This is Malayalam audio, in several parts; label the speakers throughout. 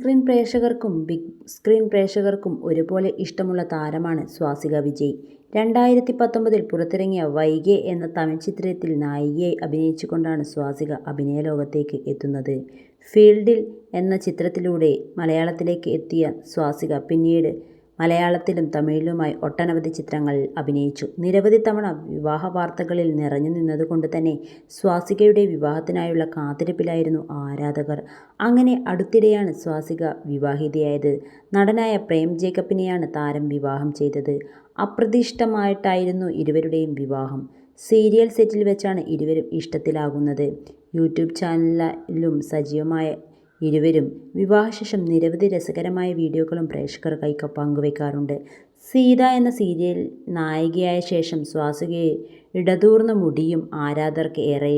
Speaker 1: സ്ക്രീൻ പ്രേക്ഷകർക്കും ബിഗ് സ്ക്രീൻ പ്രേക്ഷകർക്കും ഒരുപോലെ ഇഷ്ടമുള്ള താരമാണ് സ്വാസിക വിജയ്. രണ്ടായിരത്തി പത്തൊമ്പതിൽ പുറത്തിറങ്ങിയ വൈകെ എന്ന തമിഴ് ചിത്രത്തിൽ നായികയായി അഭിനയിച്ചുകൊണ്ടാണ് സ്വാസിക അഭിനയ ലോകത്തേക്ക് എത്തുന്നത്. ഫീൽഡിൽ എന്ന ചിത്രത്തിലൂടെ മലയാളത്തിലേക്ക് എത്തിയ സ്വാസിക പിന്നീട് മലയാളത്തിലും തമിഴിലുമായി ഒട്ടനവധി ചിത്രങ്ങളിൽ അഭിനയിച്ചു. നിരവധി തവണ വിവാഹ വാർത്തകളിൽ നിറഞ്ഞു നിന്നതുകൊണ്ട് തന്നെ സ്വാസികയുടെ വിവാഹത്തിനായുള്ള കാത്തിരിപ്പിലായിരുന്നു ആരാധകർ. അങ്ങനെ അടുത്തിടെയാണ് സ്വാസിക വിവാഹിതയായത്. നടനായ പ്രേം ജേക്കബിനെയാണ് താരം വിവാഹം ചെയ്തത്. അപ്രതീക്ഷിതമായിട്ടായിരുന്നു ഇരുവരുടെയും വിവാഹം. സീരിയൽ സെറ്റിൽ വെച്ചാണ് ഇരുവരും ഇഷ്ടത്തിലാകുന്നത്. യൂട്യൂബ് ചാനലിലും സജീവമായ ഇരുവരും വിവാഹശേഷം നിരവധി രസകരമായ വീഡിയോകളും പ്രേക്ഷകർക്കായി പങ്കുവയ്ക്കാറുണ്ട് സീത എന്ന സീരിയൽ നായികയായ ശേഷം സ്വാസികയുടെ ഇടതൂർന്ന മുടിയും ആരാധകർക്ക് ഏറെ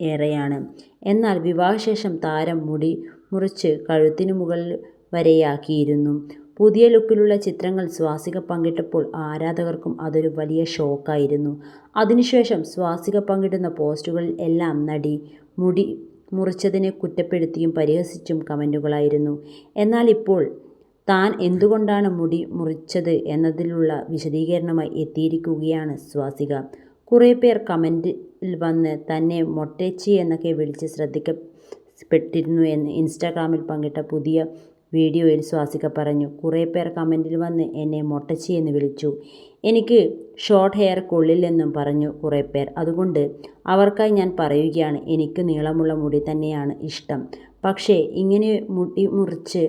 Speaker 1: ഏറെയാണ്. എന്നാൽ വിവാഹശേഷം താരം മുടി മുറിച്ച് കഴുത്തിനു മുകളിൽ വരെയാക്കിയിരുന്നു. പുതിയ ലുക്കിലുള്ള ചിത്രങ്ങൾ സ്വാസിക പങ്കിട്ടപ്പോൾ ആരാധകർക്കും അതൊരു വലിയ ഷോക്കായിരുന്നു. അതിനുശേഷം സ്വാസിക പങ്കിടുന്ന പോസ്റ്റുകളിൽ എല്ലാം നടി മുടി മുറിച്ചതിനെ കുറ്റപ്പെടുത്തിയും പരിഹസിച്ചും കമന്റുകളായിരുന്നു. എന്നാൽ ഇപ്പോൾ താൻ എന്തുകൊണ്ടാണ് മുടി മുറിച്ചത് എന്നതിനുള്ള വിശദീകരണവുമായി എത്തിയിരിക്കുകയാണ് സ്വാസിക. കുറേപ്പേർ കമന്റിൽ വന്ന് തന്നെ മൊട്ടേച്ചി എന്നൊക്കെ വിളിച്ച് ശ്രദ്ധിക്കപ്പെട്ടിരുന്നു എന്ന് ഇൻസ്റ്റാഗ്രാമിൽ പങ്കിട്ട പുതിയ വീഡിയോയിൽ സ്വാസിക പറഞ്ഞു. കുറേപ്പേർ കമന്റിൽ വന്ന് എന്നെ മൊട്ടച്ചി എന്ന് വിളിച്ചു. എനിക്ക് ഷോർട്ട് ഹെയർ കൊള്ളില്ലെന്നും പറഞ്ഞു കുറേ പേർ അതുകൊണ്ട് അവർക്കായി ഞാൻ പറയുകയാണ് എനിക്ക് നീളമുള്ള മുടി തന്നെയാണ് ഇഷ്ടം. പക്ഷേ ഇങ്ങനെ മുടി മുറിച്ച്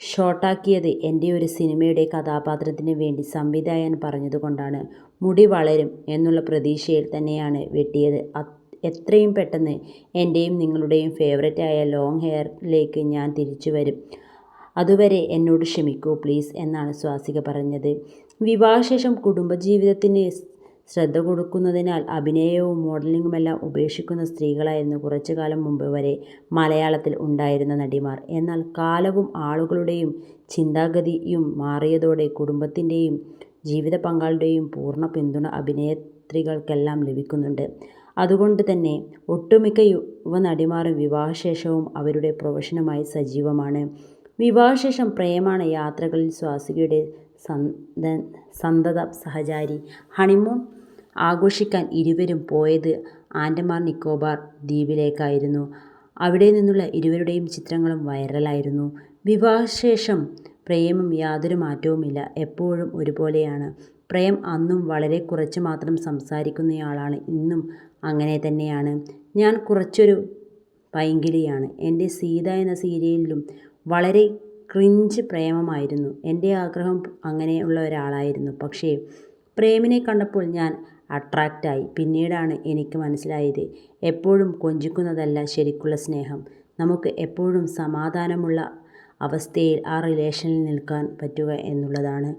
Speaker 1: ഷോർട്ടാക്കിയത് എന്റെ ഒരു സിനിമയുടെ കഥാപാത്രത്തിന് വേണ്ടി സംവിധായകൻ പറഞ്ഞതുകൊണ്ടാണ്. മുടി വളരും എന്നുള്ള പ്രതീക്ഷയിൽ തന്നെയാണ് വെട്ടിയത്. എത്രയും പെട്ടെന്ന് എന്റെയും നിങ്ങളുടെയും ഫേവറിറ്റ് ആയ ലോങ് ഹെയറിലേക്ക് ഞാൻ തിരിച്ചു വരും അതുവരെ എന്നോട് ക്ഷമിക്കൂ പ്ലീസ് എന്നാണ് സ്വാസിക പറഞ്ഞത്. വിവാഹശേഷം കുടുംബജീവിതത്തിന് ശ്രദ്ധ കൊടുക്കുന്നതിനാൽ അഭിനയവും മോഡലിംഗുമെല്ലാം ഉപേക്ഷിക്കുന്ന സ്ത്രീകളായിരുന്നു കുറച്ചുകാലം മുമ്പ് വരെ മലയാളത്തിൽ ഉണ്ടായിരുന്ന നടിമാർ. എന്നാൽ കാലവും ആളുകളുടെയും ചിന്താഗതിയും മാറിയതോടെ കുടുംബത്തിന്റെയും ജീവിതപങ്കാളിയുടെയും പൂർണ പിന്തുണ അഭിനേത്രികൾക്കെല്ലാം ലഭിക്കുന്നുണ്ട്. അതുകൊണ്ട് തന്നെ ഒട്ടുമിക്ക യുവ നടിമാരും വിവാഹശേഷവും അവരുടെ പ്രൊഫഷനുമായി സജീവമാണ്. വിവാഹശേഷം പ്രേമാണ് യാത്രകളിൽ സ്വാസികയുടെ സന്തത സഹചാരി. ഹണിമൂൺ ആഘോഷിക്കാൻ ഇരുവരും പോയത് ആൻഡമാൻ നിക്കോബാർ ദ്വീപിലേക്കായിരുന്നു. അവിടെ നിന്നുള്ള ഇരുവരുടെയും ചിത്രങ്ങളും വൈറലായിരുന്നു. വിവാഹശേഷം പ്രേമം യാതൊരു മാറ്റവുമില്ല. എപ്പോഴും ഒരുപോലെയാണ്. പ്രേം അന്നും വളരെ കുറച്ച് മാത്രം സംസാരിക്കുന്നയാളാണ്. ഇന്നും അങ്ങനെ തന്നെയാണ്. ഞാൻ കുറച്ചൊരു പൈങ്കിളിയാണ്. എന്റെ സീത എന്ന സീരിയലിലും വളരെ ക്രിഞ്ച് പ്രേമമായിരുന്നു. എന്റെ ആഗ്രഹം അങ്ങനെയുള്ള ഒരാളായിരുന്നു പക്ഷേ പ്രേമിനെ കണ്ടപ്പോൾ ഞാൻ അട്രാക്റ്റായി. പിന്നീടാണ് എനിക്ക് മനസ്സിലായത് എപ്പോഴും കൊഞ്ചിക്കുന്നതല്ല ശരിക്കുള്ള സ്നേഹം. നമുക്ക് എപ്പോഴും സമാധാനമുള്ള അവസ്ഥയിൽ ആ റിലേഷനിൽ നിൽക്കാൻ പറ്റുക എന്നുള്ളതാണ്.